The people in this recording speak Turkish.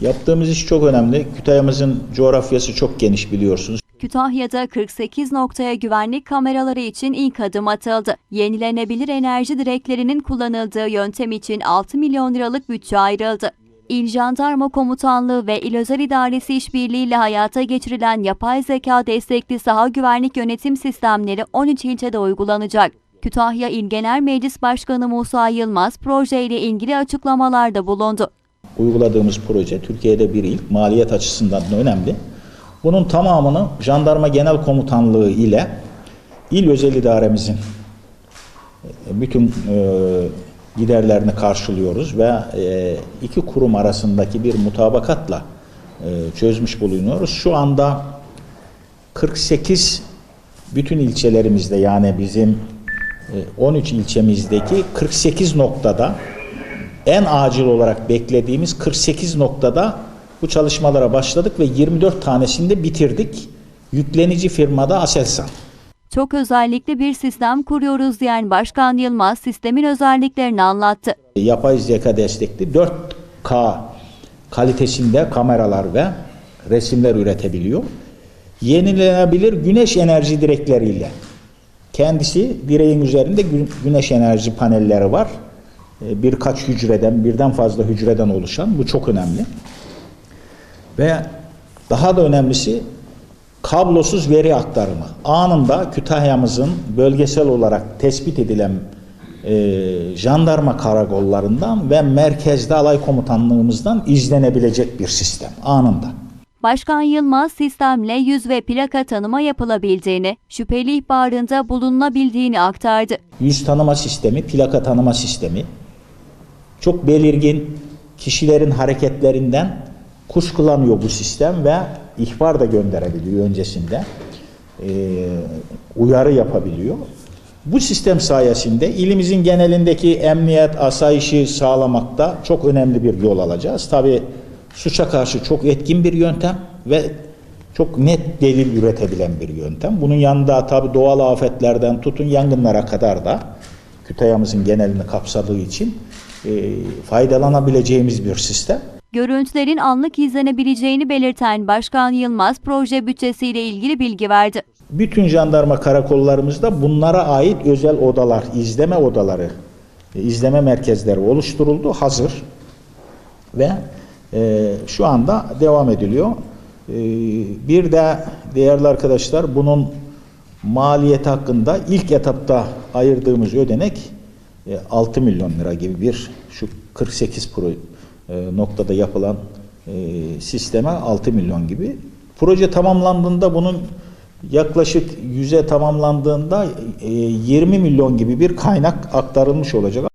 Yaptığımız iş çok önemli. Kütahya'mızın coğrafyası çok geniş biliyorsunuz. Kütahya'da 48 noktaya güvenlik kameraları için ilk adım atıldı. Yenilenebilir enerji direklerinin kullanıldığı yöntem için 6 milyon liralık bütçe ayrıldı. İl Jandarma Komutanlığı ve İl Özel İdaresi işbirliğiyle hayata geçirilen yapay zeka destekli saha güvenlik yönetim sistemleri 13 ilçede uygulanacak. Kütahya İl Genel Meclis Başkanı Musa Yılmaz projeyle ilgili açıklamalarda bulundu. Uyguladığımız proje Türkiye'de bir ilk maliyet açısından da önemli. Bunun tamamını Jandarma Genel Komutanlığı ile İl Özel İdaremizin e, bütün e, giderlerini karşılıyoruz ve e, iki kurum arasındaki bir mutabakatla e, çözmüş bulunuyoruz. Şu anda 48 bütün ilçelerimizde yani bizim e, 13 ilçemizdeki 48 noktada en acil olarak beklediğimiz 48 noktada bu çalışmalara başladık ve 24 tanesini de bitirdik. Yüklenici firmada Aselsan. Çok özellikli bir sistem kuruyoruz diyen Başkan Yılmaz sistemin özelliklerini anlattı. Yapay zeka destekli 4K kalitesinde kameralar ve resimler üretebiliyor. Yenilenebilir güneş enerji direkleriyle. Kendisi direğin üzerinde gü- güneş enerji panelleri var. Ee, Birkaç hücreden, birden fazla hücreden oluşan. Bu çok önemli. Ve daha da önemlisi kablosuz veri aktarımı. Anında Kütahya'mızın bölgesel olarak tespit edilen e, jandarma karakollarından ve merkezde alay komutanlığımızdan izlenebilecek bir sistem anında. Başkan Yılmaz sistemle yüz ve plaka tanıma yapılabildiğini, şüpheli ihbarında bulunabildiğini aktardı. Yüz tanıma sistemi, plaka tanıma sistemi çok belirgin kişilerin hareketlerinden kuşkulanıyor bu sistem ve ihbar da gönderebiliyor öncesinde. Ee, uyarı yapabiliyor. Bu sistem sayesinde ilimizin genelindeki emniyet, asayişi sağlamakta çok önemli bir yol alacağız. Tabi suça karşı çok etkin bir yöntem ve çok net delil üretebilen bir yöntem. Bunun yanında tabi doğal afetlerden tutun yangınlara kadar da Kütahya'mızın genelini kapsadığı için e, faydalanabileceğimiz bir sistem. Görüntülerin anlık izlenebileceğini belirten Başkan Yılmaz proje bütçesiyle ilgili bilgi verdi. Bütün jandarma karakollarımızda bunlara ait özel odalar, izleme odaları, e, izleme merkezleri oluşturuldu, hazır. Ve e, şu anda devam ediliyor. E, bir de değerli arkadaşlar bunun maliyeti hakkında ilk etapta ayırdığımız ödenek 6 milyon lira gibi bir şu 48 pro, e, noktada yapılan e, sisteme 6 milyon gibi. Proje tamamlandığında bunun yaklaşık yüze tamamlandığında e, 20 milyon gibi bir kaynak aktarılmış olacak.